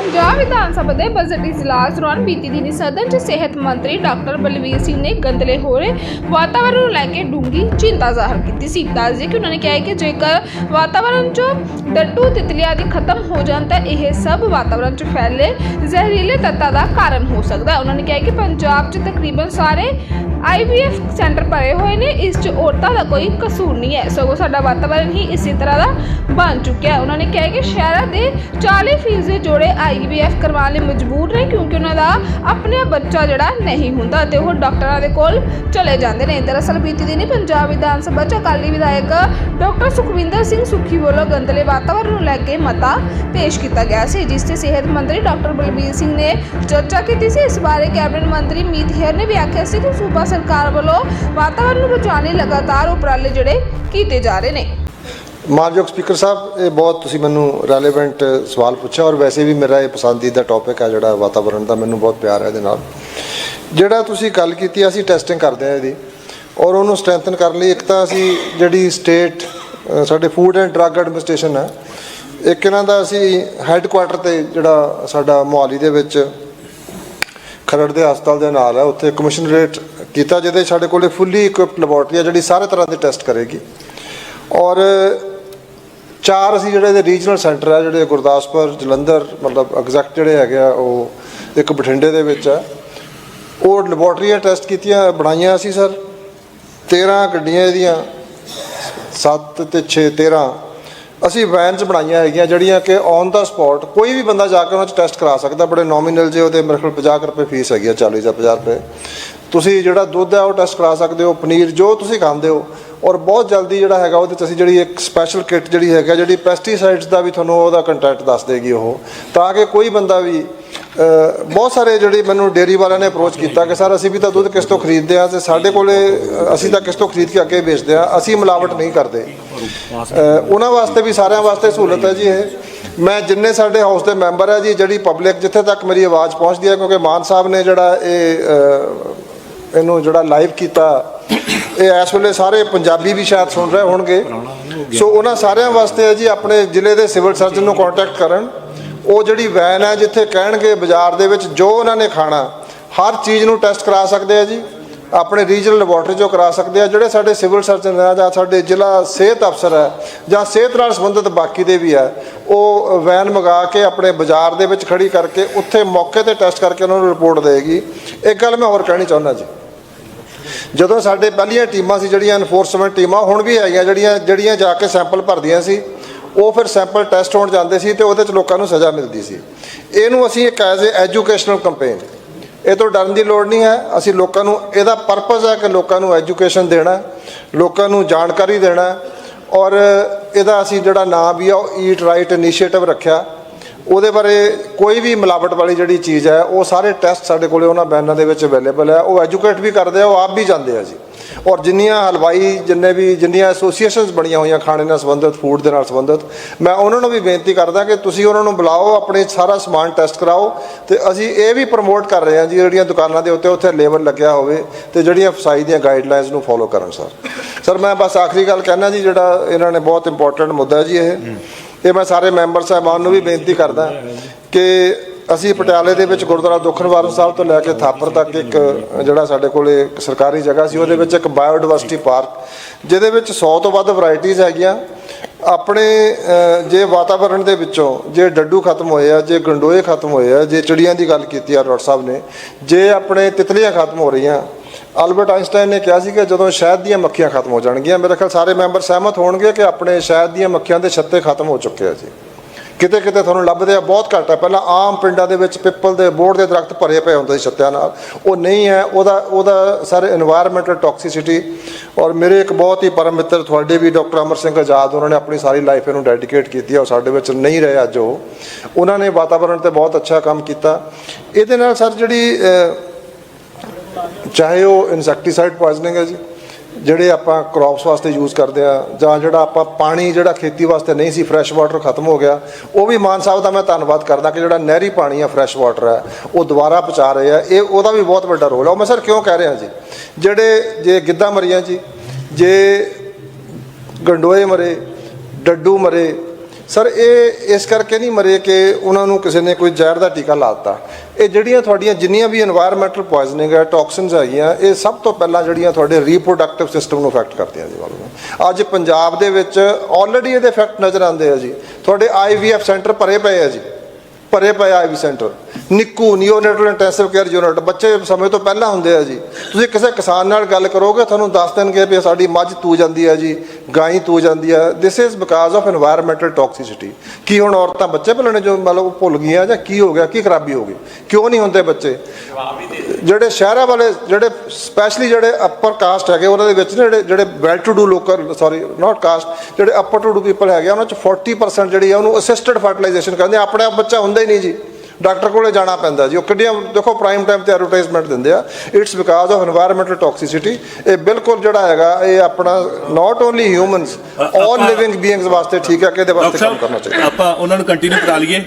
ਪੰਜਾਬ ਵਿਧਾਨ ਸਭਾ ਦੇ ਬਜਟ ਇਜਲਾਸ ਦੌਰਾਨ ਬੀਤੀ ਦਿਨੀ ਸਦਨ 'ਚ ਸਿਹਤ ਮੰਤਰੀ ਡਾਕਟਰ ਬਲਵੀਰ ਸਿੰਘ ਨੇ ਗੰਦਲੇ ਹੋ ਰਹੇ ਵਾਤਾਵਰਣ ਨੂੰ ਲੈ ਕੇ ਡੂੰਗੀ ਚਿੰਤਾ ਜ਼ਾਹਰ ਕੀਤੀ ਸੀ। ਦੱਸਦੇ ਕਿ ਉਹਨਾਂ ਨੇ ਕਿਹਾ ਕਿ ਜੇਕਰ ਵਾਤਾਵਰਣ 'ਚ ਡੱਟੂ ਤਿਤਲੀਆਂ ਦੀ ਖਤਮ ਹੋ ਜਾਣ ਤਾਂ ਇਹ ਸਭ ਵਾਤਾਵਰਣ 'ਚ ਫੈਲੇ ਜ਼ਹਿਰੀਲੇ ਤੱਤਾਂ ਦਾ ਕਾਰਨ ਹੋ ਸਕਦਾ ਹੈ। ਉਹਨਾਂ ਨੇ ਕਿਹਾ ਕਿ ਪੰਜਾਬ 'ਚ ਤਕਰੀਬਨ ਸਾਰੇ ਆਈਵੀਐਫ ਸੈਂਟਰ ਭਰੇ ਹੋਏ ਨੇ, ਇਸ 'ਚ ਔਰਤਾਂ ਦਾ ਕੋਈ ਕਸੂਰ ਨਹੀਂ ਹੈ। ਸਗੋਂ ਸਾਡਾ ਵਾਤਾਵਰਣ ਹੀ ਇਸੇ ਤਰ੍ਹਾਂ ਦਾ ਬਣ ਚੁੱਕਿਆ ਹੈ। ਉਹਨਾਂ ਨੇ ਕਿਹਾ ਕਿ ਸ਼ਹਿਰਾਂ ਦੇ 40% ਜੋੜੇ ਆਈਵੀਐਫ ਕਰਵਾਉਣ ਲਈ ਮਜਬੂਰ ਨੇ, ਕਿਉਂਕਿ ਉਹਨਾਂ ਦਾ ਆਪਣਾ ਬੱਚਾ ਜਿਹੜਾ ਨਹੀਂ ਹੁੰਦਾ ਤੇ ਉਹ ਡਾਕਟਰਾਂ ਦੇ ਕੋਲ ਚਲੇ ਜਾਂਦੇ ਨੇ। ਦਰਅਸਲ ਬੀਤੀ ਦਿਨੀ ਪੰਜਾਬ ਵਿਧਾਨ ਸਭਾ 'ਚ ਅਕਾਲੀ ਵਿਧਾਇਕ ਡਾਕਟਰ ਸੁਖਵਿੰਦਰ ਸਿੰਘ ਸੁੱਖੀ ਵੱਲੋਂ ਗੰਦਲੇ ਵਾਤਾਵਰਣ ਨੂੰ ਲੈ ਕੇ ਮਤਾ ਪੇਸ਼ ਕੀਤਾ ਗਿਆ ਸੀ, ਜਿਸ ਤੇ ਸਿਹਤ ਮੰਤਰੀ ਡਾਕਟਰ ਬਲਬੀਰ ਸਿੰਘ ਨੇ ਚਰਚਾ ਕੀਤੀ ਸੀ। ਇਸ ਬਾਰੇ ਕੈਬਨਿਟ ਮੰਤਰੀ ਮੀਤ ਹੇਰ ਨੇ ਵੀ ਆਖਿਆ ਸੀ ਕਿ ਸੂਬਾ ਸਰਕਾਰ ਵੱਲੋਂ ਵਾਤਾਵਰਣ ਨੂੰ ਬਚਾਉਣ ਲਈ ਲਗਾਤਾਰ ਉਪਰਾਲੇ ਜਿਹੜੇ ਕੀਤੇ ਜਾ ਰਹੇ ਨੇ। ਮਾਨਯੋਗ ਸਪੀਕਰ ਸਾਹਿਬ, ਇਹ ਬਹੁਤ ਤੁਸੀਂ ਮੈਨੂੰ ਰੈਲੇਵੈਂਟ ਸਵਾਲ ਪੁੱਛਿਆ ਔਰ ਵੈਸੇ ਵੀ ਮੇਰਾ ਇਹ ਪਸੰਦੀਦਾ ਟੌਪਿਕ ਹੈ ਜਿਹੜਾ ਵਾਤਾਵਰਣ ਦਾ, ਮੈਨੂੰ ਬਹੁਤ ਪਿਆਰ ਹੈ ਇਹਦੇ ਨਾਲ। ਜਿਹੜਾ ਤੁਸੀਂ ਗੱਲ ਕੀਤੀ, ਅਸੀਂ ਟੈਸਟਿੰਗ ਕਰਦੇ ਆ ਇਹਦੀ ਔਰ ਉਹਨੂੰ ਸਟਰੈਂਥਨ ਕਰਨ ਲਈ ਇੱਕ ਤਾਂ ਅਸੀਂ ਜਿਹੜੀ ਸਟੇਟ ਸਾਡੇ ਫੂਡ ਐਂਡ ਡਰੱਗ ਐਡਮਿਨਿਸਟ੍ਰੇਸ਼ਨ ਹੈ, ਇੱਕ ਇਹਨਾਂ ਦਾ ਅਸੀਂ ਹੈੱਡਕੁਆਟਰ ਤੇ ਜਿਹੜਾ ਸਾਡਾ ਮੋਹਾਲੀ ਦੇ ਵਿੱਚ ਖਰੜ ਦੇ ਹਸਪਤਾਲ ਦੇ ਨਾਲ ਹੈ, ਉੱਥੇ ਕਮਿਸ਼ਨਰੇਟ ਕੀਤਾ, ਜਿਹਦੇ ਸਾਡੇ ਕੋਲੇ ਫੁੱਲੀ ਇਕਵਿਪਡ ਲੈਬੋਰਟਰੀ ਹੈ, ਜਿਹੜੀ ਸਾਰੇ ਤਰ੍ਹਾਂ ਦੇ ਟੈਸਟ ਕਰੇਗੀ। ਔਰ ਚਾਰ ਅਸੀਂ ਜਿਹੜੇ ਦੇ ਰੀਜਨਲ ਸੈਂਟਰ ਆ ਜਿਹੜੇ ਗੁਰਦਾਸਪੁਰ, ਜਲੰਧਰ, ਮਤਲਬ ਐਗਜ਼ੈਕਟ ਜਿਹੜੇ ਹੈਗੇ ਆ, ਉਹ ਇੱਕ ਬਠਿੰਡੇ ਦੇ ਵਿੱਚ ਆ ਉਹ ਲੈਬੋਰਟਰੀਆਂ ਟੈਸਟ ਕੀਤੀਆਂ, ਬਣਾਈਆਂ ਅਸੀਂ ਸਰ 13 ਗੱਡੀਆਂ ਇਹਦੀਆਂ 7 ਤੇ 6 13 ਅਸੀਂ ਵੈਨਸ ਬਣਾਈਆਂ ਹੈਗੀਆਂ ਜਿਹੜੀਆਂ ਕਿ ਔਨ ਦਾ ਸਪੌਟ ਕੋਈ ਵੀ ਬੰਦਾ ਜਾ ਕੇ ਉਹਨਾਂ 'ਚ ਟੈਸਟ ਕਰਾ ਸਕਦਾ, ਬੜੇ ਨੋਮੀਨਲ ਜੇ ਉਹਦੇ ਮੇਰੇ ਕੋਲ 50 ਕੁ ਰੁਪਏ ਫੀਸ ਹੈਗੀ ਆ 40 ਜਾਂ 50 ਰੁਪਏ। ਤੁਸੀਂ ਜਿਹੜਾ ਦੁੱਧ ਹੈ ਉਹ ਟੈਸਟ ਕਰਾ ਸਕਦੇ ਹੋ, ਪਨੀਰ ਜੋ ਤੁਸੀਂ ਖਾਂਦੇ ਹੋ ਔਰ ਬਹੁਤ ਜਲਦੀ ਜਿਹੜਾ ਹੈਗਾ ਉਹਦੇ 'ਚ ਅਸੀਂ ਜਿਹੜੀ ਇੱਕ ਸਪੈਸ਼ਲ ਕਿੱਟ ਜਿਹੜੀ ਹੈਗਾ ਜਿਹੜੀ ਪੈਸਟੀਸਾਈਡਸ ਦਾ ਵੀ ਤੁਹਾਨੂੰ ਉਹਦਾ ਕੰਟੈਂਟ ਦੱਸ ਦੇਗੀ ਉਹ। ਤਾਂ ਕਿ ਕੋਈ ਬੰਦਾ ਵੀ ਬਹੁਤ ਸਾਰੇ ਜਿਹੜੀ ਮੈਨੂੰ ਡੇਅਰੀ ਵਾਲਿਆਂ ਨੇ ਅਪਰੋਚ ਕੀਤਾ ਕਿ ਸਰ, ਅਸੀਂ ਵੀ ਤਾਂ ਦੁੱਧ ਕਿਸ ਤੋਂ ਖਰੀਦਦੇ ਆ ਤੇ ਸਾਡੇ ਕੋਲੇ ਅਸੀਂ ਤਾਂ ਕਿਸ ਤੋਂ ਖਰੀਦ ਕੇ ਅੱਗੇ ਵੇਚਦੇ ਆ ਅਸੀਂ ਮਿਲਾਵਟ ਨਹੀਂ ਕਰਦੇ। ਉਹਨਾਂ ਵਾਸਤੇ ਵੀ ਸਾਰਿਆਂ ਵਾਸਤੇ ਸਹੂਲਤ ਹੈ ਜੀ ਇਹ। ਮੈਂ ਜਿੰਨੇ ਸਾਡੇ ਹਾਊਸ ਦੇ ਮੈਂਬਰ ਆ ਜੀ, ਜਿਹੜੀ ਪਬਲਿਕ ਜਿੱਥੇ ਤੱਕ ਮੇਰੀ ਆਵਾਜ਼ ਪਹੁੰਚਦੀ ਹੈ, ਕਿਉਂਕਿ ਮਾਨ ਸਾਹਿਬ ਨੇ ਜਿਹੜਾ ਇਹ ਇਹਨੂੰ ਜਿਹੜਾ ਲਾਈਵ ਕੀਤਾ, ਇਹ ਇਸ ਵੇਲੇ ਸਾਰੇ ਪੰਜਾਬੀ ਵੀ ਸ਼ਾਇਦ ਸੁਣ ਰਹੇ ਹੋਣਗੇ। ਸੋ ਉਹਨਾਂ ਸਾਰਿਆਂ ਵਾਸਤੇ ਹੈ ਜੀ, ਆਪਣੇ ਜ਼ਿਲ੍ਹੇ ਦੇ ਸਿਵਲ ਸਰਜਨ ਨੂੰ ਕੰਟੈਕਟ ਕਰਨ। ਉਹ ਜਿਹੜੀ ਵੈਨ ਹੈ ਜਿੱਥੇ ਕਹਿਣਗੇ ਬਾਜ਼ਾਰ ਦੇ ਵਿੱਚ ਜੋ ਉਹਨਾਂ ਨੇ ਖਾਣਾ, ਹਰ ਚੀਜ਼ ਨੂੰ ਟੈਸਟ ਕਰਾ ਸਕਦੇ ਆ ਜੀ। ਆਪਣੇ ਰੀਜਨਲ ਲੈਬੋਰਟਰੀ ਚੋਂ ਕਰਾ ਸਕਦੇ ਆ। ਜਿਹੜੇ ਸਾਡੇ ਸਿਵਲ ਸਰਜਨ ਹੈ ਜਾਂ ਸਾਡੇ ਜ਼ਿਲ੍ਹਾ ਸਿਹਤ ਅਫਸਰ ਹੈ ਜਾਂ ਸਿਹਤ ਨਾਲ ਸੰਬੰਧਿਤ ਬਾਕੀ ਦੇ ਵੀ ਹੈ ਉਹ ਵੈਨ ਮੰਗਾ ਕੇ ਆਪਣੇ ਬਾਜ਼ਾਰ ਦੇ ਵਿੱਚ ਖੜੀ ਕਰਕੇ ਉੱਥੇ ਮੌਕੇ ਤੇ ਟੈਸਟ ਕਰਕੇ ਉਹਨਾਂ ਨੂੰ ਰਿਪੋਰਟ ਦੇਗੀ। ਇੱਕ ਗੱਲ ਮੈਂ ਹੋਰ ਕਹਿਣੀ ਚਾਹੁੰਦਾ ਜੀ। ਜਦੋਂ ਸਾਡੇ ਪਹਿਲੀਆਂ ਟੀਮਾਂ ਸੀ, ਜਿਹੜੀਆਂ ਐਨਫੋਰਸਮੈਂਟ ਟੀਮਾਂ ਹੁਣ ਵੀ ਹੈਗੀਆਂ, ਜਿਹੜੀਆਂ ਜਿਹੜੀਆਂ ਜਾ ਕੇ ਸੈਂਪਲ ਭਰਦੀਆਂ ਸੀ ਉਹ ਫਿਰ ਸੈਂਪਲ ਟੈਸਟ ਹੋਣ ਜਾਂਦੇ ਸੀ ਤੇ ਉਹਦੇ ਚ ਲੋਕਾਂ ਨੂੰ ਸਜ਼ਾ ਮਿਲਦੀ ਸੀ। ਇਹਨੂੰ ਅਸੀਂ ਇੱਕ ਐਜ਼ ਅ ਐਜੂਕੇਸ਼ਨਲ ਕੰਪੇਨ ਇਹ ਤੋਂ ਡਰਨ ਦੀ ਲੋੜ ਨਹੀਂ ਹੈ। ਅਸੀਂ ਲੋਕਾਂ ਨੂੰ, ਇਹਦਾ ਪਰਪਸ ਹੈ ਕਿ ਲੋਕਾਂ ਨੂੰ ਐਜੂਕੇਸ਼ਨ ਦੇਣਾ, ਲੋਕਾਂ ਨੂੰ ਜਾਣਕਾਰੀ ਦੇਣਾ ਔਰ ਇਹਦਾ ਅਸੀਂ ਜਿਹੜਾ ਨਾਮ ਵੀ ਆ, ਉਹ ਈਟ ਰਾਈਟ ਇਨੀਸ਼ੀਏਟਿਵ ਰੱਖਿਆ। ਉਹਦੇ ਬਾਰੇ ਕੋਈ ਵੀ ਮਿਲਾਵਟ ਵਾਲੀ ਜਿਹੜੀ ਚੀਜ਼ ਹੈ, ਉਹ ਸਾਰੇ ਟੈਸਟ ਸਾਡੇ ਕੋਲੇ ਉਹਨਾਂ ਬੈਨਾਂ ਦੇ ਵਿੱਚ ਅਵੇਲੇਬਲ ਹੈ। ਉਹ ਐਜੂਕੇਟ ਵੀ ਕਰਦੇ ਆ, ਉਹ ਆਪ ਵੀ ਜਾਂਦੇ ਆ ਜੀ। ਔਰ ਜਿੰਨੀਆਂ ਹਲਵਾਈ, ਜਿੰਨੇ ਵੀ, ਜਿੰਨੀਆਂ ਐਸੋਸੀਏਸ਼ਨਸ ਬਣੀਆਂ ਹੋਈਆਂ ਖਾਣੇ ਨਾਲ ਸੰਬੰਧਿਤ ਫੂਡ ਦੇ ਨਾਲ ਸੰਬੰਧਿਤ, ਮੈਂ ਉਹਨਾਂ ਨੂੰ ਵੀ ਬੇਨਤੀ ਕਰਦਾ ਕਿ ਤੁਸੀਂ ਉਹਨਾਂ ਨੂੰ ਬੁਲਾਓ, ਆਪਣੇ ਸਾਰਾ ਸਮਾਨ ਟੈਸਟ ਕਰਾਓ ਤੇ ਅਸੀਂ ਇਹ ਵੀ ਪ੍ਰਮੋਟ ਕਰ ਰਹੇ ਹਾਂ ਜੀ, ਜਿਹੜੀਆਂ ਦੁਕਾਨਾਂ ਦੇ ਉੱਤੇ ਉੱਥੇ ਲੇਬਲ ਲੱਗਿਆ ਹੋਵੇ ਤੇ ਜਿਹੜੀਆਂ ਫਸਾਈ ਦੀਆਂ ਗਾਈਡਲਾਈਨਸ ਨੂੰ ਫੋਲੋ ਕਰਨ ਸਰ ਸਰ ਮੈਂ ਬਸ ਆਖਰੀ ਗੱਲ ਕਹਿਣਾ ਜੀ, ਜਿਹੜਾ ਇਹਨਾਂ ਨੇ ਬਹੁਤ ਇੰਪੋਰਟੈਂਟ ਮੁੱਦਾ ਜੀ ਇਹ। ਇਹ ਮੈਂ ਸਾਰੇ ਮੈਂਬਰ ਸਾਹਿਬਾਨ ਨੂੰ ਵੀ ਬੇਨਤੀ ਕਰਦਾ ਕਿ ਅਸੀਂ ਪਟਿਆਲੇ ਦੇ ਵਿੱਚ ਗੁਰਦੁਆਰਾ ਦੁਖਨਵਾਰਨ ਸਾਹਿਬ ਤੋਂ ਲੈ ਕੇ ਥਾਪਰ ਤੱਕ ਇੱਕ, ਜਿਹੜਾ ਸਾਡੇ ਕੋਲੇ ਸਰਕਾਰੀ ਜਗ੍ਹਾ ਸੀ, ਉਹਦੇ ਵਿੱਚ ਇੱਕ ਬਾਇਓਡਾਇਵਰਸਿਟੀ ਪਾਰਕ, ਜਿਹਦੇ ਵਿੱਚ 100 ਤੋਂ ਵੱਧ ਵੈਰਾਈਟੀਆਂ ਹੈਗੀਆਂ। ਆਪਣੇ ਜੇ ਵਾਤਾਵਰਣ ਦੇ ਵਿੱਚੋਂ, ਜੇ ਡੱਡੂ ਖਤਮ ਹੋਏ ਆ, ਜੇ ਗੰਡੋਏ ਖਤਮ ਹੋਏ ਆ, ਜੇ ਚਿੜੀਆਂ ਦੀ ਗੱਲ ਕੀਤੀ ਆ, ਡਾਕਟਰ ਸਾਹਿਬ ਨੇ, ਜੇ ਆਪਣੇ ਤਿਤਲੀਆਂ ਖਤਮ ਹੋ ਰਹੀਆਂ, ਅਲਬਰਟ ਆਇਨਸਟਾਈਨ ਨੇ ਕਿਹਾ ਸੀ ਕਿ ਜਦੋਂ ਸ਼ਹਿਦ ਦੀਆਂ ਮੱਖੀਆਂ ਖਤਮ ਹੋ ਜਾਣਗੀਆਂ, ਮੇਰੇ ਖਿਆਲ ਸਾਰੇ ਮੈਂਬਰ ਸਹਿਮਤ ਹੋਣਗੇ ਕਿ ਆਪਣੇ ਸ਼ਹਿਦ ਦੀਆਂ ਮੱਖੀਆਂ ਦੇ ਛੱਤੇ ਖਤਮ ਹੋ ਚੁੱਕੇ ਆ ਜੀ। ਕਿਤੇ ਕਿਤੇ ਤੁਹਾਨੂੰ ਲੱਭਦੇ ਆ, ਬਹੁਤ ਘੱਟ ਹੈ ਪਹਿਲਾਂ ਆਮ ਪਿੰਡਾਂ ਦੇ ਵਿੱਚ ਪਿੱਪਲ ਦੇ ਬੋੜ ਦੇ ਦਰਖਤ ਭਰੇ ਪਏ ਹੁੰਦੇ ਸੀ ਛੱਤਿਆਂ ਨਾਲ। ਉਹ ਨਹੀਂ ਹੈ, ਉਹਦਾ ਉਹਦਾ ਸਰ এনवायरमेंटਲ ਟੌਕਸਿਸਿਟੀ ਔਰ ਮੇਰੇ ਇੱਕ ਬਹੁਤ ਹੀ ਪਰਮ ਮਿੱਤਰ ਤੁਹਾਡੇ ਵੀ ਡਾਕਟਰ ਅਮਰ ਸਿੰਘ ਆਜ਼ਾਦ, ਉਹਨਾਂ ਨੇ ਆਪਣੀ ਸਾਰੀ ਲਾਈਫ ਇਹਨੂੰ ਡੈਡੀਕੇਟ ਕੀਤੀ ਹੈ ਉਹ ਸਾਡੇ ਵਿੱਚ ਨਹੀਂ ਰਹੇ ਅੱਜ ਉਹ। ਉਹਨਾਂ ਨੇ ਵਾਤਾਵਰਣ ਤੇ ਬਹੁਤ ਅੱਛਾ ਕੰਮ ਕੀਤਾ। ਇਹਦੇ ਨਾਲ ਸਰ ਜਿਹੜੀ ਚਾਹੇ ਉਹ ਇਨਸੈਕਟੀਸਾਈਡ ਪੋਇਜ਼ਨਿੰਗ ਹੈ ਜੀ ਜਿਹੜੇ ਆਪਾਂ ਕ੍ਰੌਪਸ ਵਾਸਤੇ ਯੂਜ਼ ਕਰਦੇ ਆ ਜਾਂ ਜਿਹੜਾ ਆਪਾਂ ਪਾਣੀ ਜਿਹੜਾ ਖੇਤੀ ਵਾਸਤੇ ਨਹੀਂ ਸੀ ਫਰੈਸ਼ ਵਾਟਰ ਖਤਮ ਹੋ ਗਿਆ, ਉਹ ਵੀ ਮਾਨ ਸਾਹਿਬ ਦਾ ਮੈਂ ਧੰਨਵਾਦ ਕਰਦਾ ਕਿ ਜਿਹੜਾ ਨਹਿਰੀ ਪਾਣੀ ਆ ਫਰੈਸ਼ ਵਾਟਰ ਹੈ ਉਹ ਦੁਬਾਰਾ ਪਹੁੰਚਾ ਰਹੇ ਆ। ਇਹ, ਉਹਦਾ ਵੀ ਬਹੁਤ ਵੱਡਾ ਰੋਲ ਆ। ਉਹ ਮੈਂ ਸਰ ਕਿਉਂ ਕਹਿ ਰਿਹਾ ਜੀ? ਜਿਹੜੇ, ਜੇ ਗਿੱਧਾ ਮਰੀਆਂ ਜੀ, ਜੇ ਗੰਡੋਏ ਮਰੇ, ਡੱਡੂ ਮਰੇ ਸਰ, ਇਹ ਇਸ ਕਰਕੇ ਨਹੀਂ ਮਰੇ ਕਿ ਉਹਨਾਂ ਨੂੰ ਕਿਸੇ ਨੇ ਕੋਈ ਜ਼ਹਿਰ ਦਾ ਟੀਕਾ ਲਾ ਦਿੱਤਾ। ਇਹ ਜਿਹੜੀਆਂ ਤੁਹਾਡੀਆਂ ਜਿੰਨੀਆਂ ਵੀ এনवायरमेंटਲ ਪੋਇਜ਼ਨਿੰਗ ਹੈ ਟੌਕਸਿਨਸ ਹੈਗੀਆਂ, ਇਹ ਸਭ ਤੋਂ ਪਹਿਲਾਂ ਜਿਹੜੀਆਂ ਤੁਹਾਡੇ ਰੀਪਰੋਡਕਟਿਵ ਸਿਸਟਮ ਨੂੰ ਇਫੈਕਟ ਕਰਦੀਆਂ ਜੀ ਵਾਲ ਅੱਜ ਪੰਜਾਬ ਦੇ ਵਿੱਚ ਆਲਰੇਡੀ ਇਹਦੇ ਇਫੈਕਟ ਨਜ਼ਰ ਆਉਂਦੇ ਆ ਜੀ। ਤੁਹਾਡੇ ਆਈਵੀਐਫ ਸੈਂਟਰ ਭਰੇ ਪਏ ਆ ਜੀ। ਭਰੇ ਪਏ IV centre NICU neonatal intensive care unit ਬੱਚੇ ਸਮੇਂ ਤੋਂ ਪਹਿਲਾਂ ਹੁੰਦੇ ਆ ਜੀ। ਤੁਸੀਂ ਕਿਸੇ ਕਿਸਾਨ ਨਾਲ ਗੱਲ ਕਰੋਗੇ, ਤੁਹਾਨੂੰ ਦੱਸ ਦੇਣਗੇ ਵੀ ਸਾਡੀ ਮੱਝ ਤੂ ਜਾਂਦੀ ਆ ਜੀ, ਗਾਈ ਤੂ ਜਾਂਦੀ ਆ। This is because of environmental toxicity ਕੀ ਹੁਣ ਔਰਤਾਂ ਬੱਚੇ ਭੁੱਲਣੇ ਜੋ ਮਤਲਬ ਭੁੱਲ ਗਈਆਂ ਜਾਂ ਕੀ ਹੋ ਗਿਆ, ਕੀ ਖਰਾਬੀ ਹੋ ਗਈ? ਕਿਉਂ ਨਹੀਂ ਹੁੰਦੇ ਬੱਚੇ? ਜਵਾਬ ਹੀ ਦੇ ਜਿਹੜੇ ਸ਼ਹਿਰਾਂ ਵਾਲੇ ਜਿਹੜੇ ਸਪੈਸ਼ਲੀ ਜਿਹੜੇ ਅਪਰ ਕਾਸਟ ਹੈਗੇ ਉਹਨਾਂ ਦੇ ਵਿੱਚ ਜਿਹੜੇ ਜਿਹੜੇ well to do local sorry not caste ਜਿਹੜੇ ਅਪਰ ਟੂ ਡੂ ਪੀਪਲ ਹੈਗੇ ਉਹਨਾਂ ਚ 40% ਜਿਹੜੀ ਆ ਉਹਨੂੰ ਅਸਿਸਟਡ ਫਰਟੀਲਾਈਜੇਸ਼ਨ ਕਰਦੇ ਆਪਣੇ ਆਪ ਬੱਚਾ ਹੁੰਦਾ ਹੀ ਨਹੀਂ ਜੀ। ਡਾਕਟਰ ਕੋਲੇ ਜਾਣਾ ਪੈਂਦਾ ਜੀ। ਉਹ ਕਿੱਡੀਆਂ ਦੇਖੋ ਪ੍ਰਾਈਮ ਟਾਈਮ ਤੇ ਐਡਵਰਟਾਈਜ਼ਮੈਂਟ ਦਿੰਦੇ ਆ। It's because of environmental toxicity ਇਹ ਬਿਲਕੁਲ ਜਿਹੜਾ ਹੈਗਾ ਇਹ ਆਪਣਾ not only humans all living beings ਵਾਸਤੇ ਠੀਕ ਹੈ ਕਿ ਇਹਦੇ ਵਾਸਤੇ ਕੰਮ ਕਰਨਾ ਚਾਹੀਦਾ। ਆਪਾਂ ਉਹਨਾਂ ਨੂੰ ਕੰਟੀਨਿਊ ਕਰਾ ਲਈਏ।